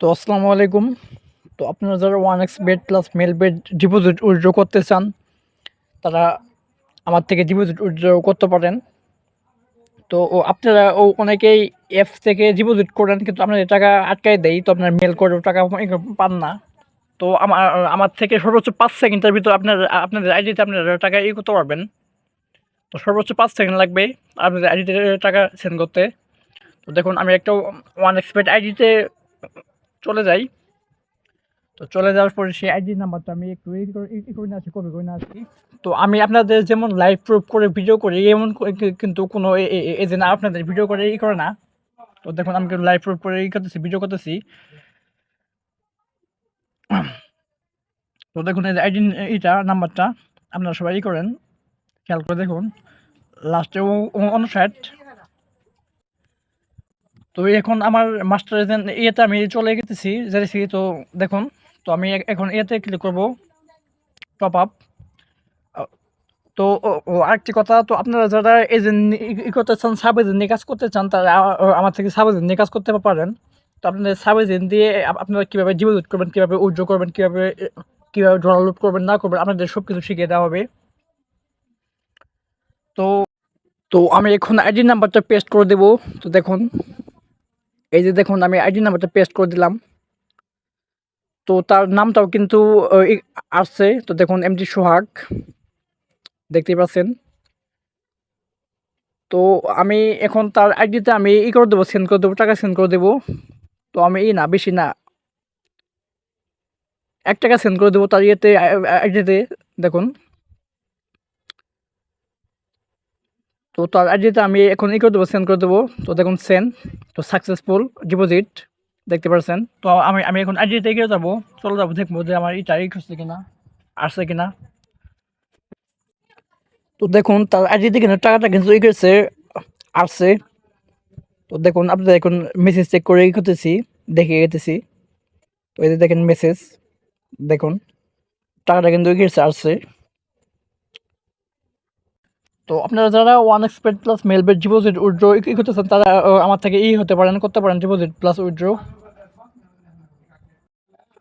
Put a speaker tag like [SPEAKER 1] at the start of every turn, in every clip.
[SPEAKER 1] তো আসসালামু আলাইকুম। তো আপনারা যারা one X bet plus Melbet deposit withdraw করতে চান, তারা আমার থেকে ডিপোজিট উইথড্র করতে পারেন। তো আপনারা ও অনেকেই অ্যাপস থেকে ডিপোজিট করেন, কিন্তু আপনাদের টাকা আটকাই দেয় তো আপনার মেল করেও টাকা পান না। তো আমার আমার থেকে সর্বোচ্চ পাঁচ সেকেন্ডের ভিতরে আপনার, আপনাদের আইডিতে আপনারা টাকা ই করতে পারবেন। তো সর্বোচ্চ পাঁচ সেকেন্ড লাগবে আপনাদের আইডিতে টাকা সেন্ড করতে। তো দেখুন, আমি একটা ওয়ান এক্সপেড আইডিতে চলে যাই। তো চলে যাওয়ার পরে সেই আইডি নাম্বারটা আমি একটু ই করে আসি কপি করে আসি। তো আমি আপনাদের যেমন লাইভ প্রুফ করে ভিডিও করি, এমন কিন্তু কোনো এজেন্ট আপনাদের ভিডিও করে, ই করে না। তো দেখুন, আমি লাইভ প্রুফ করে ই করতেছি ভিডিও করতেছি। তো দেখুন, এই আইডি এইটা, নাম্বারটা, আপনারা সবাই করেন। খেয়াল করে দেখুন। লাস্টে অনুষাট। তো এখন আমার মাস্টার ইয়েতে আমি চলে গেতেছি যাইছি তো দেখুন, তো আমি এখন ইয়েতে ক্লিক করব টপ আপ তো আরেকটি কথা, তো আপনারা যারা এজেন্ট ই করতে চান সাব এজেন্ট নিয়ে কাজ করতে চান, তারা আমার থেকে সাব এজেন্ট নিয়ে কাজ করতে পারেন। তো আপনাদের সাব এজেন্ট দিয়ে আপনারা কীভাবে ডিপোজিট করবেন, কীভাবে উইথড্র করবেন, কীভাবে কীভাবে ডাউনলোড করবেন, না করবেন, আপনাদের সব কিছু শিখিয়ে দেওয়া হবে। তো তো আমি এখন আইডি নাম্বারটা পেস্ট করে দেবো, তো দেখুন। এই যে দেখুন, আমি আইডি নাম্বারটা পেস্ট করে দিলাম। তো তার নামটাও কিন্তু আসছে। তো দেখুন এমডি সোহাগ। দেখতে পাচ্ছেন। তো আমি এখন তার আইডিতে আমি ই করে দেবো সেন্ড করে দেবো, টাকা সেন্ড করে দেবো। তো আমি ই না, বেশি না। এক টাকা সেন্ড করে দেবো তার ইয়েতে আইডিতে দেখুন। তো তার আইডিতে আমি এখন ই করে দেবো সেন্ড করে দেবো, তো দেখুন সেন্ড তো সাকসেসফুল ডিপোজিট দেখতে পাচ্ছেন তো আমি আমি এখন আইডিতে এগিয়ে যাব, চলে যাব, দেখব যে আমার ইটা ই হচ্ছে কিনা, আসছে কিনা। তো দেখুন, তার আইডিতে কিন্তু টাকাটা কিন্তু ই করেছে, আসছে। তো দেখুন, আপনাদের এখন মেসেজ চেক করে করতেছি, দেখে গেতেছি। তো এই দেখেন মেসেজ দেখুন, টাকাটা কিন্তু ই করেছে, আসছে। তো আপনারা যারা one X bet plus Melbet deposit withdraw ই করতেছেন, তারা আমার থেকে ই হতে পারেন, করতে পারেন ডিপোজিট প্লাস উইথড্র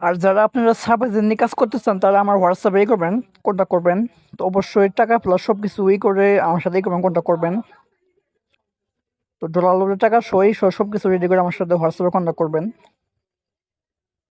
[SPEAKER 1] আর যারা আপনারা সার্ভিসের নিয়ে কাজ করতে চান, তারা আমার হোয়াটসঅ্যাপে ই করবেন কন্ট্যাক্ট করবেন। তো অবশ্যই টাকা প্লাস সব কিছু ই করে আমার সাথে ই করবেন কন্ট্যাক্ট করবেন। তো ডলার টাকা সই সব কিছু রেডি করে আমার সাথে হোয়াটসঅ্যাপে কন্ট্যাক্ট করবেন।